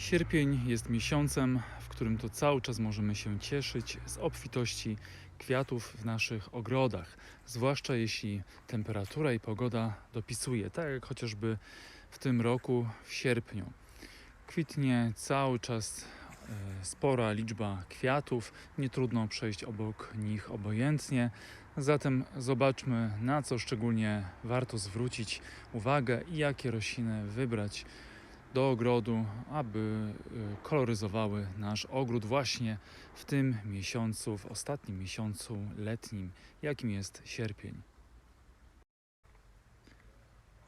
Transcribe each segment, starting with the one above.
Sierpień jest miesiącem, w którym to cały czas możemy się cieszyć z obfitości kwiatów w naszych ogrodach, zwłaszcza jeśli temperatura i pogoda dopisuje, tak jak chociażby w tym roku w sierpniu. Kwitnie cały czas e, spora liczba kwiatów, nie trudno przejść obok nich obojętnie. Zatem zobaczmy, na co szczególnie warto zwrócić uwagę i jakie rośliny wybrać do ogrodu, aby y, koloryzowały nasz ogród właśnie w tym miesiącu, w ostatnim miesiącu letnim, jakim jest sierpień.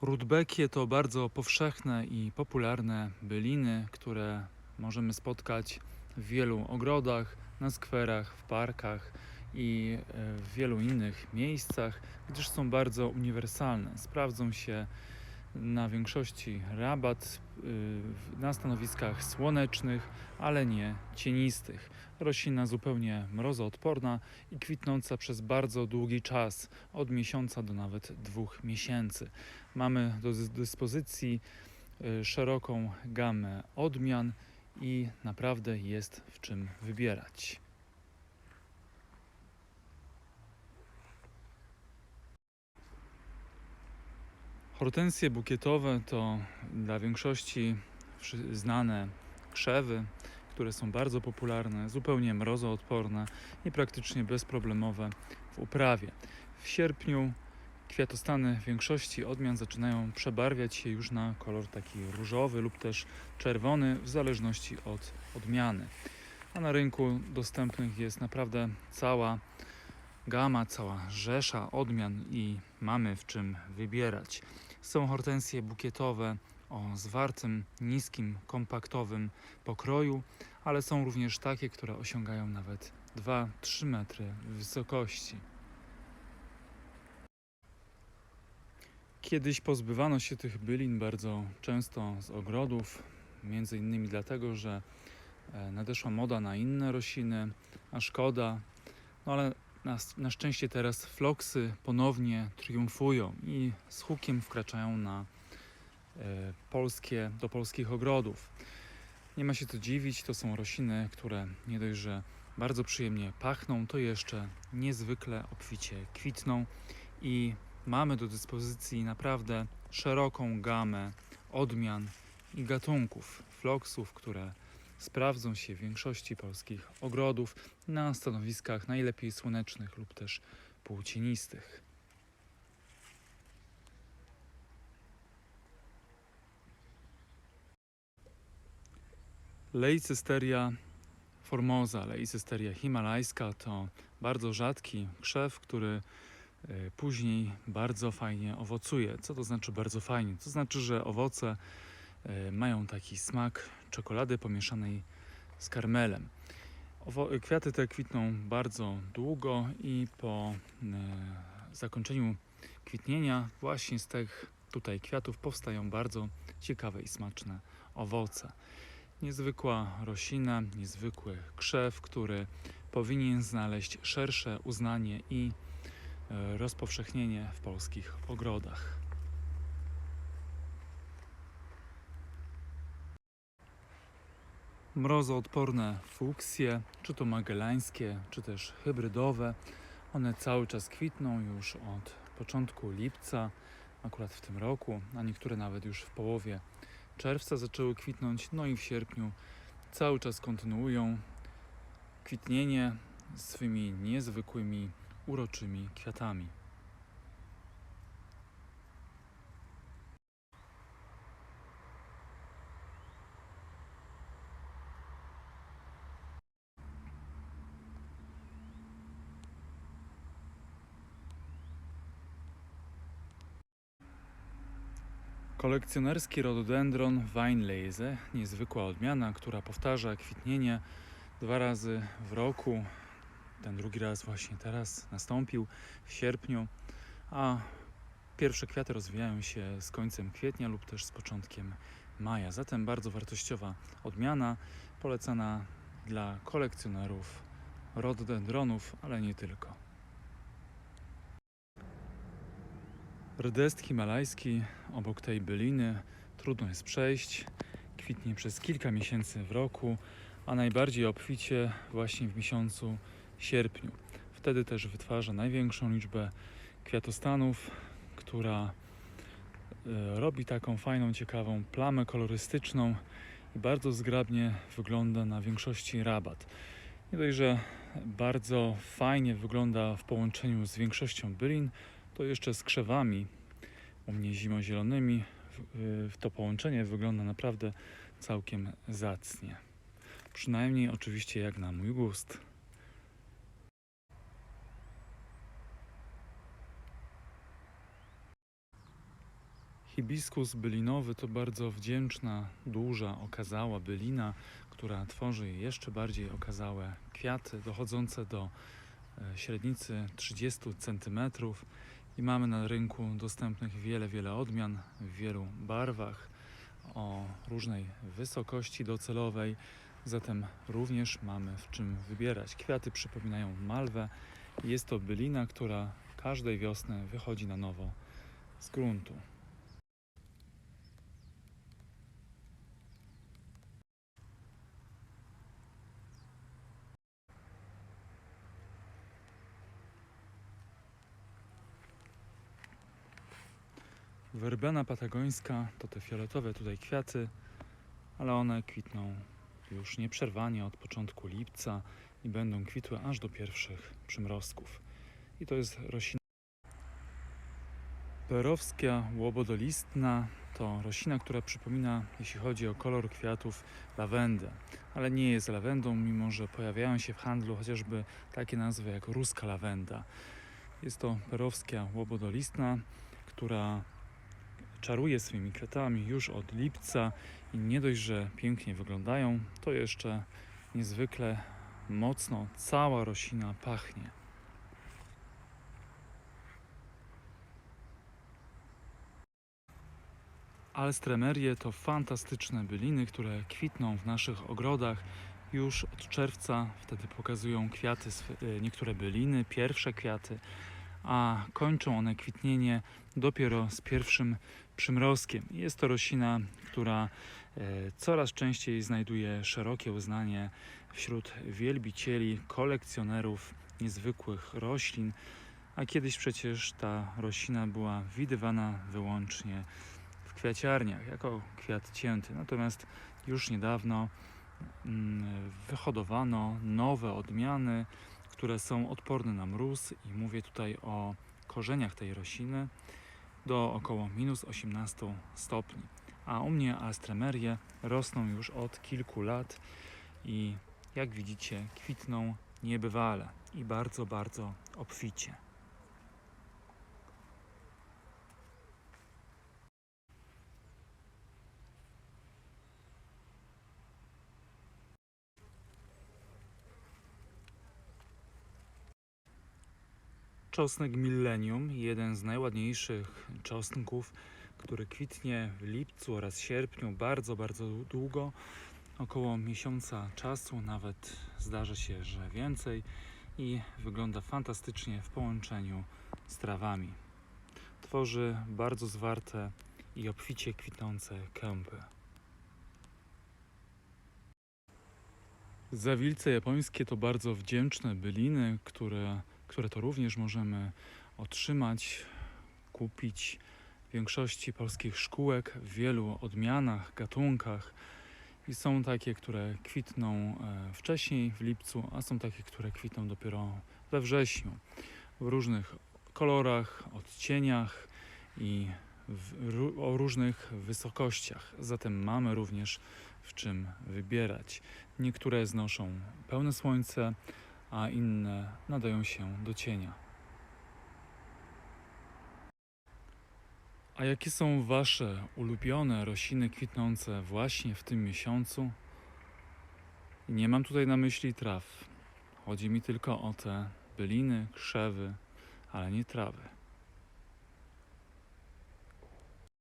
Rudbekie to bardzo powszechne i popularne byliny, które możemy spotkać w wielu ogrodach, na skwerach, w parkach i e, w wielu innych miejscach, gdyż są bardzo uniwersalne. Sprawdzą się na większości rabat y, na stanowiskach słonecznych, ale nie cienistych. Roślina zupełnie mrozoodporna i kwitnąca przez bardzo długi czas, od miesiąca do nawet dwóch miesięcy. Mamy do dys- dyspozycji y, szeroką gamę odmian i naprawdę jest w czym wybierać. Hortensje bukietowe to dla większości znane krzewy, które są bardzo popularne, zupełnie mrozoodporne i praktycznie bezproblemowe w uprawie. W sierpniu kwiatostany większości odmian zaczynają przebarwiać się już na kolor taki różowy lub też czerwony, w zależności od odmiany. A na rynku dostępnych jest naprawdę cała gama, cała rzesza odmian i mamy w czym wybierać. Są hortensje bukietowe o zwartym, niskim, kompaktowym pokroju, ale są również takie, które osiągają nawet 2-3 metry wysokości. Kiedyś pozbywano się tych bylin bardzo często z ogrodów, między innymi dlatego, że e, nadeszła moda na inne rośliny, a szkoda. No ale na, na szczęście teraz floksy ponownie triumfują i z hukiem wkraczają na e, polskie, do polskich ogrodów. Nie ma się co dziwić, to są rośliny, które nie dość, że bardzo przyjemnie pachną, to jeszcze niezwykle obficie kwitną i mamy do dyspozycji naprawdę szeroką gamę odmian i gatunków floksów, które sprawdzą się w większości polskich ogrodów na stanowiskach najlepiej słonecznych lub też półcienistych. Leicysteria formosa, Leicysteria himalajska to bardzo rzadki krzew, który e, później bardzo fajnie owocuje. Co to znaczy bardzo fajnie? To znaczy, że owoce e, mają taki smak czekolady pomieszanej z karmelem. Kwiaty te kwitną bardzo długo i po e, zakończeniu kwitnienia właśnie z tych tutaj kwiatów powstają bardzo ciekawe i smaczne owoce. Niezwykła roślina, niezwykły krzew, który powinien znaleźć szersze uznanie i e, rozpowszechnienie w polskich ogrodach. Mrozoodporne fuksje, czy to magellańskie, czy też hybrydowe, one cały czas kwitną już od początku lipca, akurat w tym roku, a niektóre nawet już w połowie czerwca zaczęły kwitnąć, no i w sierpniu cały czas kontynuują kwitnienie swymi niezwykłymi, uroczymi kwiatami. Kolekcjonerski rododendron Weinleise, niezwykła odmiana, która powtarza kwitnienie dwa razy w roku. Ten drugi raz właśnie teraz nastąpił w sierpniu, a pierwsze kwiaty rozwijają się z końcem kwietnia lub też z początkiem maja. Zatem bardzo wartościowa odmiana, polecana dla kolekcjonerów rododendronów, ale nie tylko. Rdest himalajski obok tej byliny trudno jest przejść. Kwit kwitnie przez kilka miesięcy w roku, a najbardziej obficie właśnie w miesiącu sierpniu. Wtedy też wytwarza największą liczbę kwiatostanów, która e, robi taką fajną, ciekawą plamę kolorystyczną i bardzo zgrabnie wygląda na większości rabat. Nie dość, że bardzo fajnie wygląda w połączeniu z większością bylin, to jeszcze z krzewami, u mnie zimozielonymi. W- To połączenie wygląda naprawdę całkiem zacnie. Przynajmniej oczywiście jak na mój gust. Hibiskus bylinowy to bardzo wdzięczna, duża, okazała bylina, która tworzy jeszcze bardziej okazałe kwiaty, dochodzące do e, średnicy 30 cm. I mamy na rynku dostępnych wiele, wiele odmian w wielu barwach, o różnej wysokości docelowej. Zatem również mamy w czym wybierać. Kwiaty przypominają malwę. Jest to bylina, która każdej wiosny wychodzi na nowo z gruntu. Werbena patagońska to te fioletowe tutaj kwiaty, ale one kwitną już nieprzerwanie od początku lipca i będą kwitły aż do pierwszych przymrozków. I to jest roślina perowskia łobodolistna. To roślina, która przypomina, jeśli chodzi o kolor kwiatów, lawendę, ale nie jest lawendą, mimo że pojawiają się w handlu chociażby takie nazwy jak ruska lawenda. Jest to perowskia łobodolistna, która czaruje swoimi kwiatami już od lipca i nie dość, że pięknie wyglądają, to jeszcze niezwykle mocno cała roślina pachnie. Alstremerie to fantastyczne byliny, które kwitną w naszych ogrodach już od czerwca. Wtedy pokazują kwiaty, e, niektóre byliny, pierwsze kwiaty, a kończą one kwitnienie dopiero z pierwszym przymrozkiem. Jest to roślina, która e, coraz częściej znajduje szerokie uznanie wśród wielbicieli, kolekcjonerów niezwykłych roślin, a kiedyś przecież ta roślina była widywana wyłącznie w kwiaciarniach jako kwiat cięty. Natomiast już niedawno mm, wyhodowano nowe odmiany, które są odporne na mróz i mówię tutaj o korzeniach tej rośliny do około minus 18 stopni. A u mnie astremerie rosną już od kilku lat i jak widzicie kwitną niebywale i bardzo, bardzo obficie. Czosnek Millennium, jeden z najładniejszych czosnków, który kwitnie w lipcu oraz sierpniu bardzo, bardzo długo, około miesiąca czasu, nawet zdarza się, że więcej i wygląda fantastycznie w połączeniu z trawami. Tworzy bardzo zwarte i obficie kwitnące kępy. Zawilce japońskie to bardzo wdzięczne byliny, które, które to również możemy otrzymać, kupić w większości polskich szkółek w wielu odmianach, gatunkach. I są takie, które kwitną e, wcześniej, w lipcu, a są takie, które kwitną dopiero we wrześniu. W różnych kolorach, odcieniach i w, o różnych wysokościach. Zatem mamy również w czym wybierać. Niektóre znoszą pełne słońce, a inne nadają się do cienia. A jakie są Wasze ulubione rośliny kwitnące właśnie w tym miesiącu? Nie mam tutaj na myśli traw. Chodzi mi tylko o te byliny, krzewy, ale nie trawy.